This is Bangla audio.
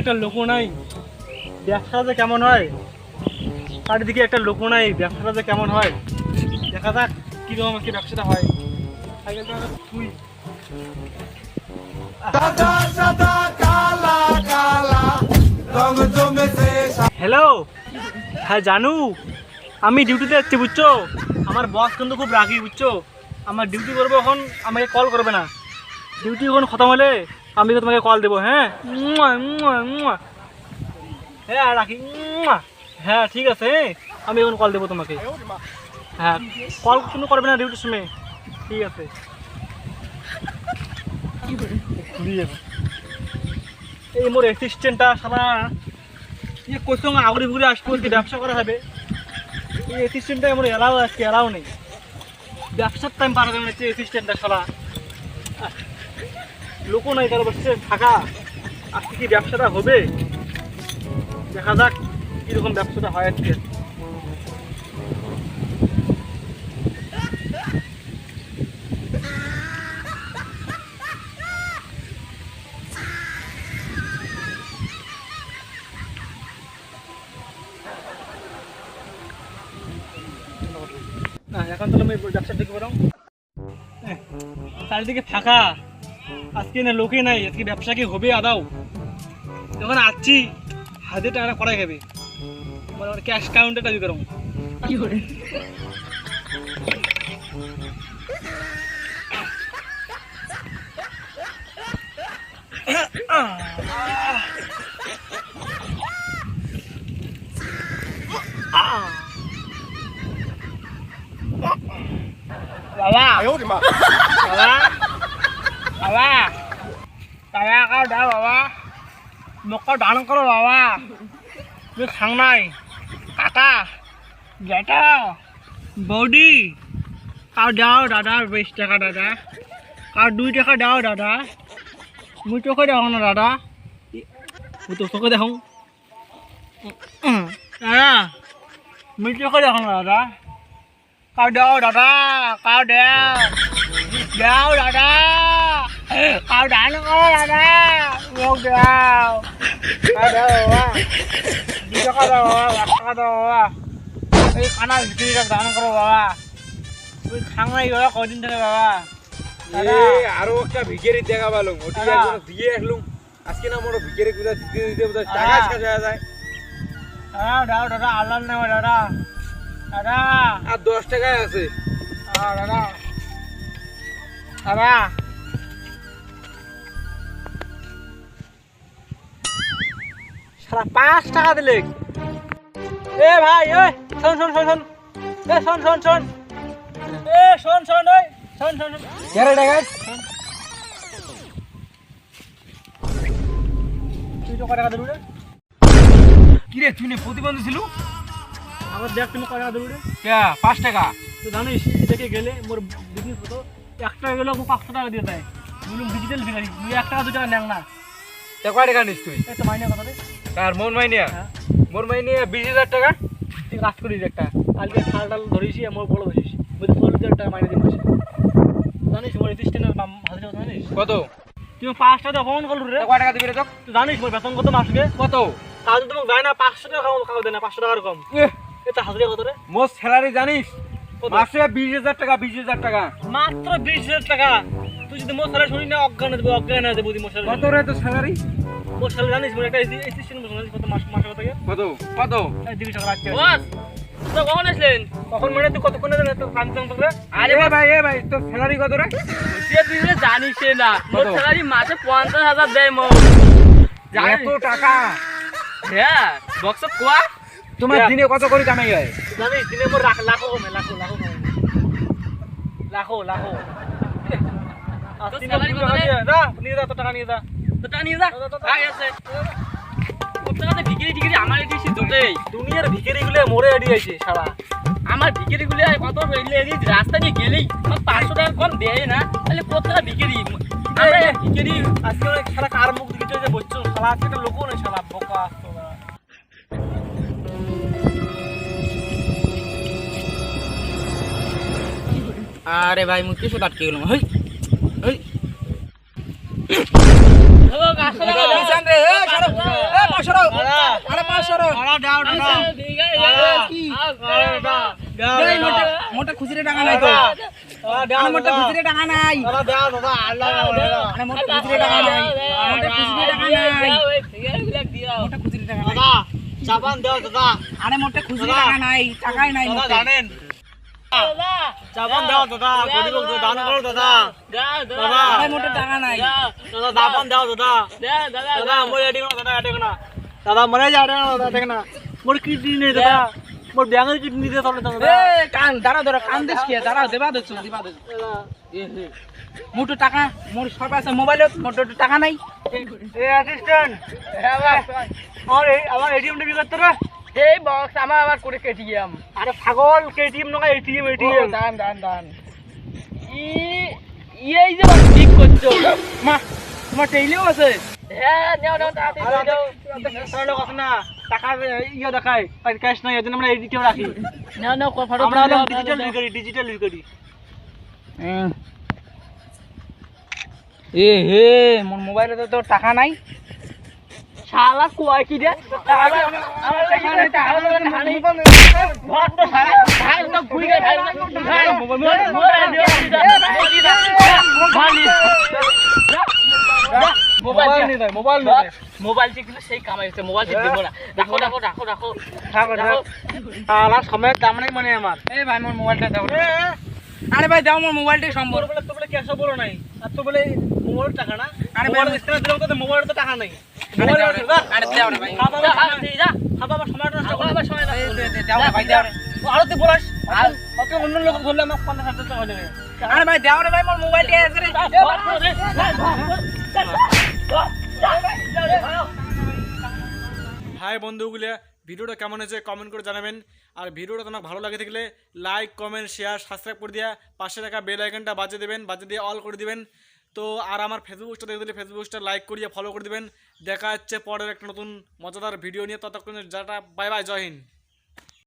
একটা লোকও নাই। ব্যবসা যে কেমন হয়? চারিদিকে একটা লোকও নাই, ব্যবসাটা যে কেমন হয়? দেখা যাক কীরকম কি ব্যবসাটা হয়। হ্যালো হ্যাঁ জানু। আমি ডিউটিতে যাচ্ছি বুঝছ? আমার বস কিন্তু খুব রাগি, বুঝছ? আমার ডিউটি করব এখন, আমাকে কল করবে না। ডিউটি এখন খতম হলে আমি তো তোমাকে কল দেবো হ্যাঁ। হ্যাঁ রাখি। হ্যাঁ ঠিক আছে হ্যাঁ। আমি এখন কল দেবো তোমাকে। হ্যাঁ কল কোনো করবে না ডিউটির সময়। ঠিক আছে। এই মোর অ্যাসিস্ট্যান্টটা সারা ইয়ে কোথাও আগুড়ি ঘুরে আসব ব্যবসা করা হবে। এই অ্যাসিস্ট্যান্টটা আমার এলাও আজকে এলাও নেই। ব্যবসার টাইম পার নিচ্ছে অ্যাসিস্ট্যান্টটা সারা লোকও নাই তার বসছে থাকা আজকে কি ব্যবসাটা হবে? দেখা যাক কীরকম ব্যবসাটা হয় আজকে। এখন তাহলে আমি ব্যবসা থেকে বরং এহ, চারিদিকে ফাঁকা। আজকে না লোকে নাই আজকে ব্যবসা কি হবে আদাও। যখন আসছি হাতে টাকা করা যাবে মানে আমার ক্যাশ কাউন্টে দিয়ে করো কি করে? বাবা। বাবা। মোক দান করো বাবা তুই খাং নাই কাকা জেঠা বৌদি কাউ দাও দাদা বিশ টাকা দাদা কাউ দুই টাকা দাও দাদা মুই চোখে দেখো না দাদা মুই তো চোখে দেখো দাদা মুই চোখে দেখো না দাদা কাউ দাও দাদা কাউ দাও দাও দাদা কাউ দান করো দাদা মোক দাও টাকা এক টাকা দাও বাবা এই কানা ভিতরিটা দান করো বাবা নাই বাবা কদিন থেকে বাবা আরও একটা ভিখারি দেখা পালুম ওটি দিয়ে আসলুম। আজকে না মোর ভিখারি গুলা দিতে দিতে বোধহয় টাকা দাদা। শেষ হয়ে যায়। দাদা দাও দাদা আল্লাহ নেওয়া দাদা। দাদা। আর দশ টাকায় আছে। দাদা। দাদা। সারা পাঁচ টাকা দিলে। এ ভাই এ শোন শোন শোন শোন। এ শোন শোন শোন। এ শোন শোন ওই শোন শোন কেরে টাকা তুই তো কয় টাকা দেবি রে? কি রে তুই প্রতিবন্ধী ছিল? আমার দেখ তুমি টাকা দেবি রে। কে পাঁচ টাকা? তো জানিস দেখে গেলে মোর বিজনেস হতো। এক টাকা গেলে মোক পাঁচশো টাকা দিয়ে দেয়। বলুন ডিজিটাল ভিখারি তুই এক টাকা দু টাকা নেন না। কয় টাকা নিস তুই? এই তো মাইনে কথা রে। কার মোর মাইনিয়া হ্যাঁ। মোর মাইনিয়া বিশ হাজার টাকা তুই কাজ করিস একটা। কালকে খাল টাল ধরিস আমার বড় ধরিস। বলতে চল্লিশ হাজার টাকা মাইনে দিন মাসে জানিস মোর রেজিস্ট্রেশনের হাজার জানিস? কত? তুমি পাঁচ টাকা অপমান করলু রে। কয় টাকা দিবি রে তুই জানিস মোর বেতন কত মাসকে? কত? তাও যদি তোমাকে যায় না পাঁচশো টাকা খাওয়া দেয় না পাঁচশো টাকার কম। এটা হাজারে কত রে? মোর স্যালারি জানিস? মাসে বিশ হাজার টাকা বিশ হাজার টাকা। মাত্র বিশ হাজার টাকা। তুই যদি মোর স্যালারি শুনি না অজ্ঞান দেবো অজ্ঞান দেবো মোর স্যালারি। কত রে তো স্যালারি? মোর স্যালারি জানিস? মোর একটা এসিস্ট্যান্ট বসে জানিস কত মাস মাসে কত কত? কত? এই টাকা রাখতে বস! তো কখন আসলেন? কখন মানে তুই কতক্ষণ দেবেন তো কাঞ্চন তোকে আরে ভাই এ ভাই তোর স্যালারি কত রে? সে তুই জানিস না। মোর স্যালারি মাসে পঞ্চাশ হাজার দেয় মো এত টাকা। হ্যাঁ বক্স কোয়া? তোমার দিনে কত করে কামাই হয়? জানিস দিনে মোর লাখ লাখো কমে লাখো লাখো কমে। লাখো লাখো? নিয়ে যা তোর টাকা নিয়ে যা। তো টা নিয়ে যা। দাও, দাও, দাও। আগে আছে। তোর টাকাতে ভিকিরি টিকিরি আমার দিয়েছি দুটোই দুনিয়ার ভিখারি গুলো মরে এড়ি আছে সারা। আমার ভিকিরি গুলো কত এগুলো এদিক রাস্তা দিয়ে গেলেই আমার পাঁচশো টাকা কম দেয় না। তাহলে কত টাকা ভিকিরি আমরা ভিকিরি আজকে অনেক কার মুখ দিকে যে বলছো? সারা আজকে একটা লোকও নেই সারা বোকা আরে ভাই মুখ কিছু আটকে গেলাম হই হই। মোটা খুচরে টাকা নাই তো মোটা খুচরে টাকা নাই মোটা খুচরে টাকা নাই মোটা খুচরে টাকা নাই মোটা খুচরে টাকা নাই দাদা আরে মোটা। খুচরে টাকা নাই টাকাই নাই জানেন সাবান দাও দাদা। গরিব লোক দান করো দাদা। দাদা আরে মোটা টাকা নাই। দাদা সাবান দাও দাদা। দাদা মোর এটি না দাদা এটি না দাদা মরে যা এটি না দাদা এটি না মোর কিডনি নেই দাদা। মোর ব্যাঙের কিডনি দিয়ে তলে দাদা। এ কান দাঁড়া দাঁড়া কান দিস কি? দাঁড়া দেবা দিচ্ছ দিবা দিচ্ছ মোটো টাকা মোর সব আছে মোবাইলত মোটো টাকা নাই। এ অ্যাসিস্ট্যান্ট আমার আমার এটিএম টা বিকট রে এই বক্স আমার আবার করে কেটিএম আরে পাগল কেটিএম নয় এটিএম এটিএম দান দান দান ই এই যে ঠিক করছ। মা তোমার টেইলিও আছে? হ্যাঁ নেও নেও তাড়াতাড়ি দাও। তাহলে কথা না। টাকা ইয়ে দেখায় ক্যাশ নাই এজন্য আমরা এটিএম রাখি। নেও নেও ফটো আমরা ডিজিটাল ইউজ করি ডিজিটাল ইউজ করি এ হে মোর মোবাইলে তো তোর টাকা নাই। শালা কয় কি মোবাইল মোবাইল মোবাইল মোবাইল সেই কামাই হচ্ছে মোবাইল টিপ দেবো না রাখো রাখো রাখো রাখো থাকো থাকো আলা সময়ের দাম নেই মানে আমার এ ভাই মোর মোবাইলটা এ, আরে ভাই মোর মোবাইলটা সম্বল তোর বলে তো বলে নাই আর তো বলে মোবাইল টাকা না মোবাইল ভাই, স্ক্যানার দিলাম তো মোবাইল তো টাকা নাই মোবাইল দাও আছে, রে, যা। আরে দাও রে ভাই খাবা যা, খাবা তুই সময় নষ্ট আবার সময় এই লাগবে দে, দে, দাও ভাই দাও আরও তুই বলাস ওকে অন্য লোক ধরলে আমার পঞ্চাশ হাজার টাকা হয়ে যাবে আরে ভাই দাও রে ভাই মোর মোবাইলটা আছে রে হাই বন্ধুগুলো ভিডিওটা কেমন হয়েছে কমেন্ট করে জানাবেন আর ভিডিওটা তোমার ভালো লাগে থাকলে লাইক কমেন্ট শেয়ার সাবস্ক্রাইব করে দিয়া পাশে থাকা বেল আইকনটা বাজিয়ে দেবেন বাজিয়ে দিয়ে অল করে দিবেন তো আর আমার ফেসবুক পোস্টটা দেখে দিলে ফেসবুক পোস্টটা লাইক করিয়ে ফলো করে দেবেন। দেখা যাচ্ছে পরের একটা নতুন মজাদার ভিডিও নিয়ে। ততক্ষণে যাটা বাই বাই জয় হিন্দ।